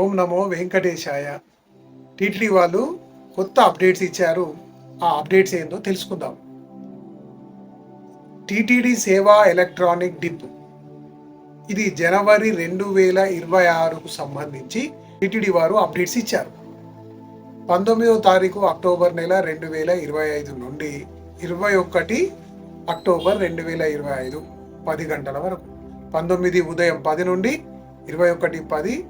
ఓం నమో వెంకటేశాయ. TTD వాళ్ళు కొత్త updates ఇచ్చారు. ఆ అప్డేట్స్ ఏందో తెలుసుకుందాం. టీటీడీ సేవా ఎలక్ట్రానిక్ డిప్. ఇది జనవరి రెండు వేల ఇరవై ఆరుకు సంబంధించి టీటీడీ వారు అప్డేట్స్ ఇచ్చారు. పంతొమ్మిదో తారీఖు అక్టోబర్ నెల రెండు వేల ఇరవై ఐదు నుండి ఇరవై ఒకటి అక్టోబర్ రెండు వేల ఇరవై ఐదు పది గంటల వరకు. పంతొమ్మిది ఉదయం పది నుండి ఇరవై ఒకటి పది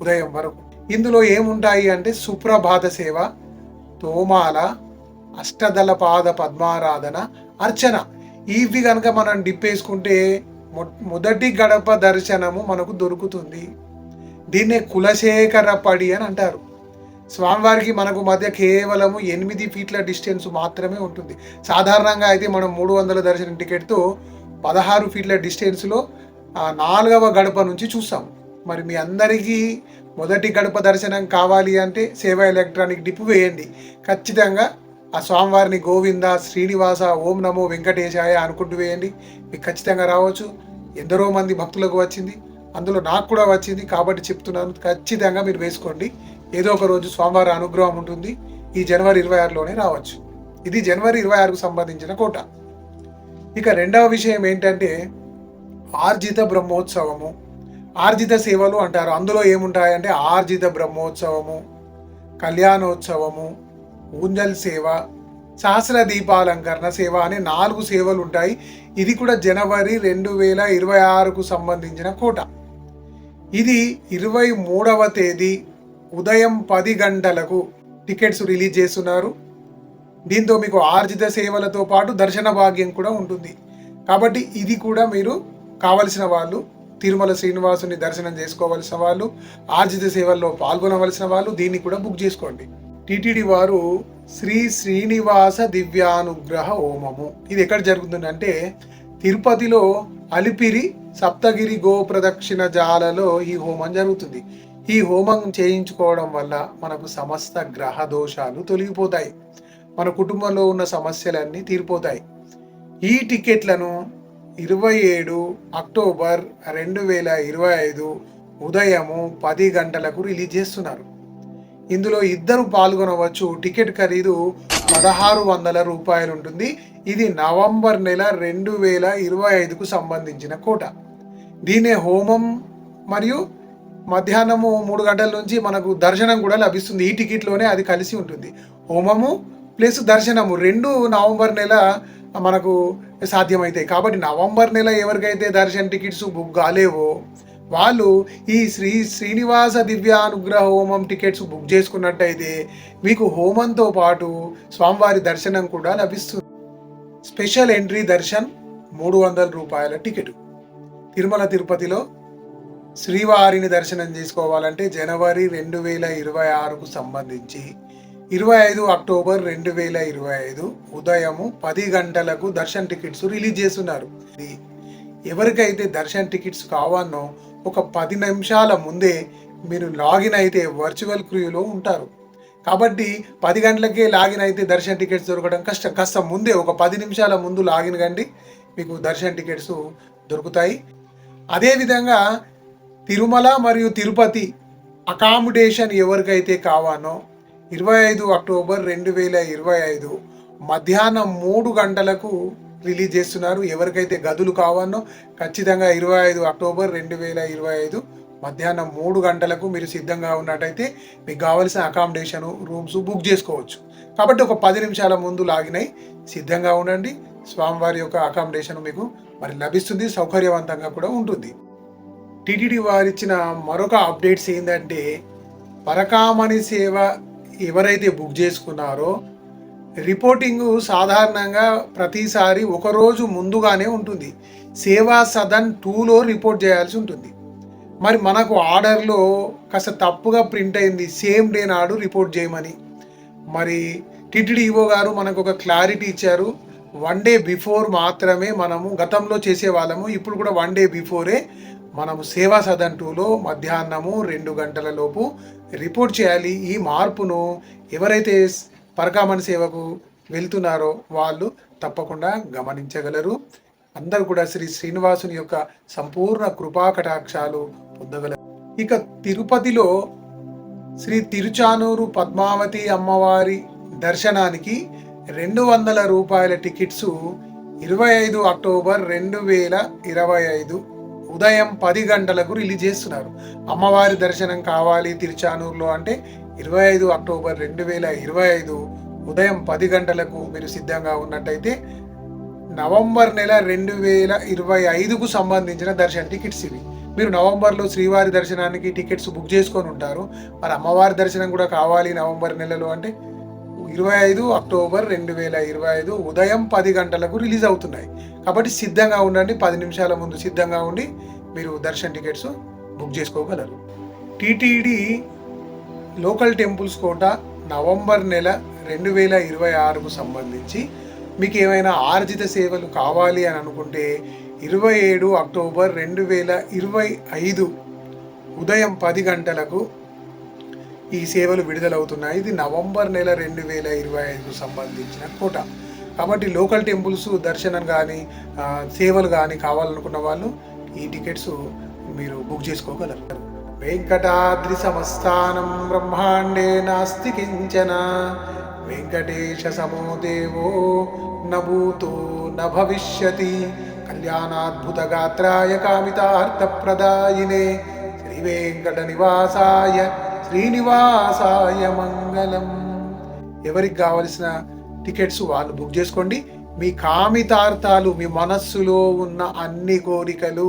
ఉదయం వరకు. ఇందులో ఏముంటాయి అంటే సుప్రభాత సేవ తోమాల అష్టదళ పాద పద్మారాధన అర్చన. ఇవి కనుక మనం డిప్పేసుకుంటే మొ- మొదటి గడప దర్శనము మనకు దొరుకుతుంది. దీన్నే కులశేఖర పడి అని అంటారు. స్వామివారికి మనకు మధ్య కేవలము ఎనిమిది ఫీట్ల డిస్టెన్స్ మాత్రమే ఉంటుంది. సాధారణంగా అయితే మనం మూడు వందల దర్శనం టికెట్తో పదహారు ఫీట్ల డిస్టెన్స్లో నాలుగవ గడప నుంచి చూస్తాం మరి మీ అందరికీ మొదటి గడప దర్శనం కావాలి అంటే సేవా ఎలక్ట్రానిక్ డిప్ వేయండి. ఖచ్చితంగా ఆ స్వామివారిని గోవింద శ్రీనివాస ఓం నమో వెంకటేశాయ అనుకుంటూ వేయండి. మీకు ఖచ్చితంగా రావచ్చు. ఎందరో మంది భక్తులకు వచ్చింది. అందులో నాకు కూడా వచ్చింది. కాబట్టి చెప్తున్నాను ఖచ్చితంగా మీరు వేసుకోండి. ఏదో ఒక రోజు స్వామివారి అనుగ్రహం ఉంటుంది. ఈ జనవరి ఇరవై ఆరులోనే రావచ్చు. ఇది జనవరి ఇరవై ఆరుకు సంబంధించిన కోట. ఇక రెండవ విషయం ఏంటంటే ఆర్జిత బ్రహ్మోత్సవము. ఆర్జిత సేవలు అంటారు. అందులో ఏముంటాయంటే ఆర్జిత బ్రహ్మోత్సవము కళ్యాణోత్సవము ఊంజల్ సేవ సహస్ర దీపాలంకరణ సేవ అనే నాలుగు సేవలు ఉంటాయి. ఇది కూడా జనవరి రెండు వేల ఇరవై ఆరుకు సంబంధించిన కోట. ఇది ఇరవై మూడవ తేదీ ఉదయం పది గంటలకు టికెట్స్ రిలీజ్ చేస్తున్నారు. దీంతో మీకు ఆర్జిత సేవలతో పాటు దర్శన భాగ్యం కూడా ఉంటుంది. కాబట్టి ఇది కూడా మీరు కావలసిన వాళ్ళు తిరుమల శ్రీనివాసుని దర్శనం చేసుకోవలసిన వాళ్ళు ఆర్జిత సేవల్లో పాల్గొనవలసిన వాళ్ళు దీన్ని కూడా బుక్ చేసుకోండి. టిటిడి వారు శ్రీ శ్రీనివాస దివ్యానుగ్రహ హోమము. ఇది ఎక్కడ జరుగుతుందంటే తిరుపతిలో అలిపిరి సప్తగిరి గో ప్రదక్షిణ జాలలో ఈ హోమం జరుగుతుంది. ఈ హోమం చేయించుకోవడం వల్ల మనకు సమస్త గ్రహ దోషాలు తొలగిపోతాయి. మన కుటుంబంలో ఉన్న సమస్యలన్నీ తీరిపోతాయి. ఈ టికెట్లను ఇరవై ఏడు అక్టోబర్ రెండు వేల ఇరవై ఐదు ఉదయము పది గంటలకు రిలీజ్ చేస్తున్నారు. ఇందులో ఇద్దరు పాల్గొనవచ్చు. టికెట్ ఖరీదు పదహారు వందల రూపాయలు ఉంటుంది. ఇది నవంబర్ నెల రెండు వేల ఇరవై ఐదుకు సంబంధించిన కోట. దీనే హోమం మరియు మధ్యాహ్నము మూడు గంటల నుంచి మనకు దర్శనం కూడా లభిస్తుంది. ఈ టికెట్లోనే అది కలిసి ఉంటుంది. హోమము ప్లస్ దర్శనము రెండు నవంబర్ నెల మనకు సాధ్యమవుతాయి కాబట్టి నవంబర్ నెల ఎవరికైతే దర్శన్ టికెట్స్ బుక్ కాలేవో వాళ్ళు ఈ శ్రీ శ్రీనివాస దివ్యానుగ్రహ హోమం టికెట్స్ బుక్ చేసుకున్నట్టయితే మీకు హోమంతో పాటు స్వామివారి దర్శనం కూడా లభిస్తుంది. స్పెషల్ ఎంట్రీ దర్శన్ మూడు వందల రూపాయల టికెట్. తిరుమల తిరుపతిలో శ్రీవారిని దర్శనం చేసుకోవాలంటే జనవరి రెండు వేల ఇరవై ఆరుకు సంబంధించి ఇరవై ఐదు అక్టోబర్ రెండు వేల ఇరవై ఐదు ఉదయము పది గంటలకు దర్శన్ టికెట్స్ రిలీజ్ చేస్తున్నారు. ఇది ఎవరికైతే దర్శన్ టికెట్స్ కావాలనో ఒక పది నిమిషాల ముందే మీరు లాగిన్ అయితే వర్చువల్ క్రూలో ఉంటారు. కాబట్టి పది గంటలకే లాగిన్ అయితే దర్శన్ టికెట్స్ దొరకడం కష్టం కాస్త ముందే ఒక పది నిమిషాల ముందు లాగిన్ కండి మీకు దర్శన్ టికెట్స్ దొరుకుతాయి. అదేవిధంగా తిరుమల మరియు తిరుపతి అకామిడేషన్ ఎవరికైతే కావానో ఇరవై ఐదు అక్టోబర్ రెండు వేల ఇరవై ఐదు మధ్యాహ్నం మూడు గంటలకు రిలీజ్ చేస్తున్నారు. ఎవరికైతే గదులు కావాలో ఖచ్చితంగా ఇరవై ఐదు అక్టోబర్ రెండు వేల ఇరవై ఐదు మధ్యాహ్నం మూడు గంటలకు మీరు సిద్ధంగా ఉన్నట్టయితే మీకు కావలసిన అకామిడేషన్ రూమ్స్ బుక్ చేసుకోవచ్చు. కాబట్టి ఒక పది నిమిషాల ముందు లాగిన్ అయి సిద్ధంగా ఉండండి. స్వామివారి యొక్క అకామిడేషన్ మీకు మరి లభిస్తుంది. సౌకర్యవంతంగా కూడా ఉంటుంది. టీటీడీ వారిచ్చిన మరొక అప్డేట్స్ ఏంటంటే పరకామణి సేవ ఎవరైతే బుక్ చేసుకున్నారో రిపోర్టింగ్ సాధారణంగా ప్రతిసారి ఒకరోజు ముందుగానే ఉంటుంది. సేవా సదన్ టూలో రిపోర్ట్ చేయాల్సి ఉంటుంది. మరి మనకు ఆర్డర్లో కాస్త తప్పుగా ప్రింట్ అయింది సేమ్ డే నాడు రిపోర్ట్ చేయమని. మరి టిటిడిఓ గారు మనకు ఒక క్లారిటీ ఇచ్చారు. వన్ డే బిఫోర్ మాత్రమే మనము గతంలో చేసేవాళ్ళము ఇప్పుడు కూడా వన్ డే బిఫోరే మనము సేవా సదన్ మధ్యాహ్నము రెండు గంటల లోపు రిపోర్ట్ చేయాలి. ఈ మార్పును ఎవరైతే పరకామణి సేవకు వెళ్తున్నారో వాళ్ళు తప్పకుండా గమనించగలరు. అందరూ కూడా శ్రీ శ్రీనివాసుని యొక్క సంపూర్ణ కృపాకటాక్షాలు పొందగలరు. ఇక తిరుపతిలో శ్రీ తిరుచానూరు పద్మావతి అమ్మవారి దర్శనానికి రెండు వందల రూపాయల టికెట్స్ ఇరవై ఐదు అక్టోబర్ రెండు వేల ఇరవై ఐదు ఉదయం పది గంటలకు రిలీజ్ చేస్తున్నారు. అమ్మవారి దర్శనం కావాలి తిరుచానూరులో అంటే ఇరవై ఐదు అక్టోబర్ రెండు వేల ఇరవై ఐదు ఉదయం పది గంటలకు మీరు సిద్ధంగా ఉన్నట్టయితే నవంబర్ నెల రెండు వేల ఇరవై ఐదుకు సంబంధించిన దర్శన టికెట్స్ ఇవి. మీరు నవంబర్లో శ్రీవారి దర్శనానికి టికెట్స్ బుక్ చేసుకొని ఉంటారు. మరి అమ్మవారి దర్శనం కూడా కావాలి నవంబర్ నెలలో అంటే ఇరవై ఐదు అక్టోబర్ రెండు వేల ఇరవై ఐదు ఉదయం పది గంటలకు రిలీజ్ అవుతున్నాయి. కాబట్టి సిద్ధంగా ఉండండి పది నిమిషాల ముందు సిద్ధంగా ఉండి మీరు దర్శన్ టికెట్స్ బుక్ చేసుకోగలరు. TTD local temples quota November నెల రెండు వేల ఇరవై ఆరుకు సంబంధించి మీకు ఏమైనా ఆర్జిత సేవలు కావాలి అని అనుకుంటే ఇరవై ఏడు అక్టోబర్ రెండు వేల ఇరవై ఐదు ఉదయం పది గంటలకు ఈ సేవలు విడుదలవుతున్నాయి. ఇది నవంబర్ నెల రెండు వేల ఇరవై ఐదుకు సంబంధించిన కోట. కాబట్టి లోకల్ టెంపుల్స్ దర్శనం కానీ సేవలు కానీ కావాలనుకున్న వాళ్ళు ఈ టికెట్స్ మీరు బుక్ చేసుకోగలరు. వెంకటాద్రి సమస్థానం బ్రహ్మాండే నాస్తి కించన. వెంకటేశ సమో దేవో నభూతో న భవిష్యతి. కళ్యాణాద్భుత గాత్రాయ కామితార్థప్రదాయినే. శ్రీ వెంకట నివాసాయ శ్రీనివాసాయ మంగళం. ఎవరికి కావలసిన టికెట్స్ వాళ్ళు బుక్ చేసుకోండి. మీ కామితార్థాలు మీ మనస్సులో ఉన్న అన్ని కోరికలు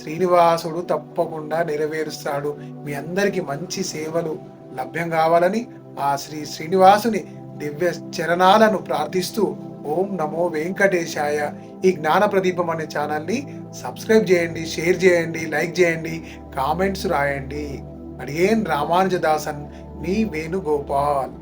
శ్రీనివాసుడు తప్పకుండా నెరవేరుస్తాడు. మీ అందరికీ మంచి సేవలు లభ్యం కావాలని ఆ శ్రీ శ్రీనివాసుని దివ్య చరణాలను ప్రార్థిస్తూ ఓం నమో వెంకటేశాయ. ఈ జ్ఞాన ప్రదీపం అనే ఛానల్ని సబ్స్క్రైబ్ చేయండి షేర్ చేయండి లైక్ చేయండి కామెంట్స్ రాయండి. అడిగేన్ రామానుజదాసన్ మీ వేణుగోపాల్